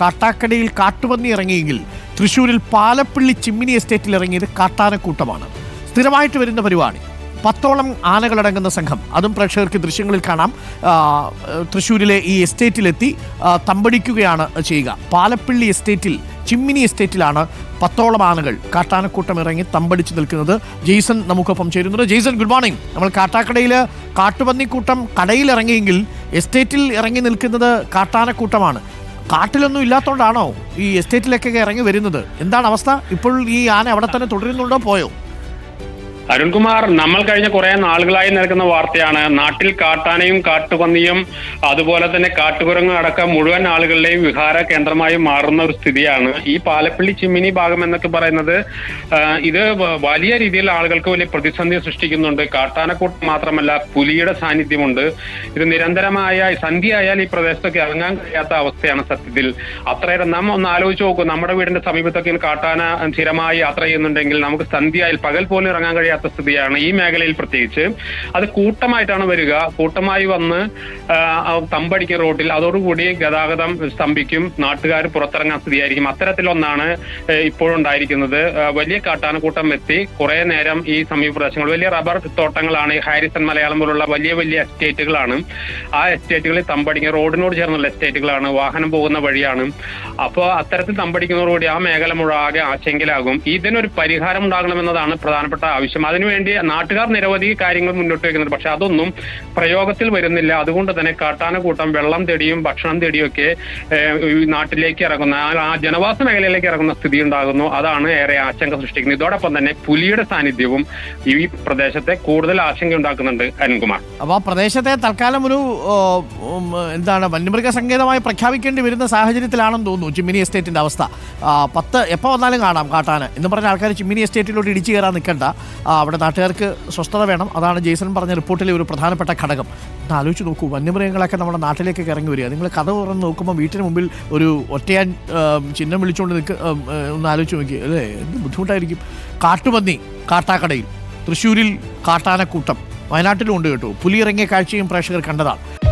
കാട്ടാക്കടയിൽ കാട്ടുപന്നി ഇറങ്ങിയെങ്കിൽ തൃശ്ശൂരിൽ പാലപ്പള്ളി ചിമ്മിനി എസ്റ്റേറ്റിൽ ഇറങ്ങിയത് കാട്ടാനക്കൂട്ടമാണ്. സ്ഥിരമായിട്ട് വരുന്ന പരിപാടി. പത്തോളം ആനകളടങ്ങുന്ന സംഘം. അതും പ്രേക്ഷകർക്ക് ദൃശ്യങ്ങളിൽ കാണാം. തൃശ്ശൂരിലെ ഈ എസ്റ്റേറ്റിലെത്തി തമ്പടിക്കുകയാണ് ചെയ്യുക. പാലപ്പള്ളി എസ്റ്റേറ്റിൽ ചിമ്മിനി എസ്റ്റേറ്റിലാണ് പത്തോളം ആനകൾ കാട്ടാനക്കൂട്ടം ഇറങ്ങി തമ്പടിച്ച് നിൽക്കുന്നത്. ജെയ്സൺ നമുക്കൊപ്പം ചേരുന്നുണ്ട്. ജെയ്സൺ ഗുഡ് മോർണിംഗ് നമ്മൾ കാട്ടാക്കടയിൽ കാട്ടുപന്നിക്കൂട്ടം കടയിൽ ഇറങ്ങിയെങ്കിൽ എസ്റ്റേറ്റിൽ ഇറങ്ങി നിൽക്കുന്നത് കാട്ടാനക്കൂട്ടമാണ്. കാട്ടിലൊന്നും ഇല്ലാത്തതുകൊണ്ടാണോ ഈ എസ്റ്റേറ്റിലേക്കൊക്കെ ഇറങ്ങി വരുന്നത്? എന്താണ് അവസ്ഥ? ഇപ്പോൾ ഈ ആന അവിടെ തന്നെ തുടരുന്നുണ്ടോ? പോയോ? അരുൺകുമാർ നമ്മൾ കഴിഞ്ഞ കുറെ നാളുകളായി നൽകുന്ന വാർത്തയാണ്. നാട്ടിൽ കാട്ടാനയും കാട്ടുപന്നിയും അതുപോലെ തന്നെ കാട്ടുകുരങ്ങും അടക്കം മുഴുവൻ ആളുകളുടെയും വിഹാര കേന്ദ്രമായി മാറുന്ന ഒരു സ്ഥിതിയാണ്. ഈ പാലപ്പള്ളി ചിമ്മിനി ഭാഗം എന്നൊക്കെ പറയുന്നത് ഇത് വലിയ രീതിയിൽ ആളുകൾക്ക് വലിയ പ്രതിസന്ധി സൃഷ്ടിക്കുന്നുണ്ട്. കാട്ടാനക്കൂട്ടം മാത്രമല്ല പുലിയുടെ സാന്നിധ്യമുണ്ട്. ഇത് നിരന്തരമായ സന്ധ്യയായാൽ ഈ പ്രദേശത്തൊക്കെ ഇറങ്ങാൻ കഴിയാത്ത അവസ്ഥയാണ് സത്യത്തിൽ. അത്രയേറെ നാം ഒന്ന് ആലോചിച്ച് നോക്കൂ. നമ്മുടെ വീടിന്റെ സമീപത്തൊക്കെ കാട്ടാന സ്ഥിരമായി യാത്ര ചെയ്യുന്നുണ്ടെങ്കിൽ നമുക്ക് സന്ധ്യയായാൽ പകൽ പോലും ഇറങ്ങാൻ കഴിയാത്ത സ്ഥിതിയാണ് ഈ മേഖലയിൽ പ്രത്യേകിച്ച്. അത് കൂട്ടമായിട്ടാണ് വരിക. കൂട്ടമായി വന്ന് തമ്പടിക്കും റോഡിൽ അതോടുകൂടി ഗതാഗതം സ്തംഭിക്കും. നാട്ടുകാർ പുറത്തിറങ്ങാൻ സ്ഥിതിയായിരിക്കും. അത്തരത്തിലൊന്നാണ് ഇപ്പോഴുണ്ടായിരിക്കുന്നത്. വലിയ വലിയ കാട്ടാനക്കൂട്ടം എത്തി. കുറെ നേരം ഈ സമീപ പ്രദേശങ്ങൾ വലിയ റബ്ബർ തോട്ടങ്ങളാണ്. ഈ ഹാരിസൺ മലയാളം പോലുള്ള വലിയ വലിയ എസ്റ്റേറ്റുകളാണ്. ആ എസ്റ്റേറ്റുകളിൽ തമ്പടിക്കുന്ന റോഡിനോട് ചേർന്നുള്ള എസ്റ്റേറ്റുകളാണ്. വാഹനം പോകുന്ന വഴിയാണ്. അപ്പോൾ അത്തരത്തിൽ തമ്പടിക്കുന്നതോടുകൂടി ആ മേഖല മുഴുവൻ ആകെ ആശങ്കയിലാകും. ഇതിനൊരു പരിഹാരം ഉണ്ടാകണമെന്നതാണ് പ്രധാനപ്പെട്ട ആവശ്യം. അതിനുവേണ്ടി നാട്ടുകാർ നിരവധി കാര്യങ്ങൾ മുന്നോട്ട് വയ്ക്കുന്നത് പക്ഷെ അതൊന്നും പ്രയോഗത്തിൽ വരുന്നില്ല. അതുകൊണ്ട് തന്നെ കാട്ടാനക്കൂട്ടം വെള്ളം തേടിയും ഭക്ഷണം തേടിയും ഒക്കെ നാട്ടിലേക്ക് ഇറങ്ങുന്ന ആ- ജനവാസ മേഖലയിലേക്ക് ഇറങ്ങുന്ന സ്ഥിതി ഉണ്ടാകുന്നു. അതാണ് ഏറെ ആശങ്ക സൃഷ്ടിക്കുന്നത്. ഇതോടൊപ്പം തന്നെ പുലിയുടെ സാന്നിധ്യവും ഈ പ്രദേശത്തെ കൂടുതൽ ആശങ്ക ഉണ്ടാക്കുന്നുണ്ട് അപ്പോൾ ആ പ്രദേശത്തെ തൽക്കാലം ഒരു എന്താണ് വന്യമൃഗ സങ്കേതമായി പ്രഖ്യാപിക്കേണ്ടി വരുന്ന സാഹചര്യത്തിലാണെന്ന് തോന്നുന്നു ചിമ്മിനി എസ്റ്റേറ്റിന്റെ അവസ്ഥ. പത്ത് എപ്പോൾ വന്നാലും കാണാം കാട്ടാന്. എന്ന് പറഞ്ഞ ആൾക്കാർ ചിമ്മിനി എസ്റ്റേറ്റിലോട്ട് ഇടിച്ചു കയറാൻ നിൽക്കണ്ട. അവിടെ നാട്ടുകാർക്ക് സ്വസ്ഥത വേണം. അതാണ് ജെയ്സൺ പറഞ്ഞ റിപ്പോർട്ടിലെ ഒരു പ്രധാനപ്പെട്ട ഘടകം. ആലോചിച്ച് നോക്കൂ വന്യമൃഗങ്ങളൊക്കെ നമ്മുടെ നാട്ടിലേക്ക് ഇറങ്ങി വരിക. നിങ്ങൾ കഥ തുറന്ന് നോക്കുമ്പോൾ വീട്ടിന് മുമ്പിൽ ഒരു ഒറ്റയാൻ ചിഹ്നം വിളിച്ചുകൊണ്ട് നിൽക്ക ആ, ആ, ഒന്ന് ആലോചിച്ച് നോക്കി അല്ലേ? എന്ത് ബുദ്ധിമുട്ടായിരിക്കും. കാട്ടുപന്നി കാട്ടാക്കടയിൽ. തൃശ്ശൂരിൽ കാട്ടാനക്കൂട്ടം. വയനാട്ടിലും ഉണ്ട് കേട്ടോ. പുലി ഇറങ്ങിയ കാഴ്ചയും പ്രേക്ഷകർ കണ്ടതാണ്.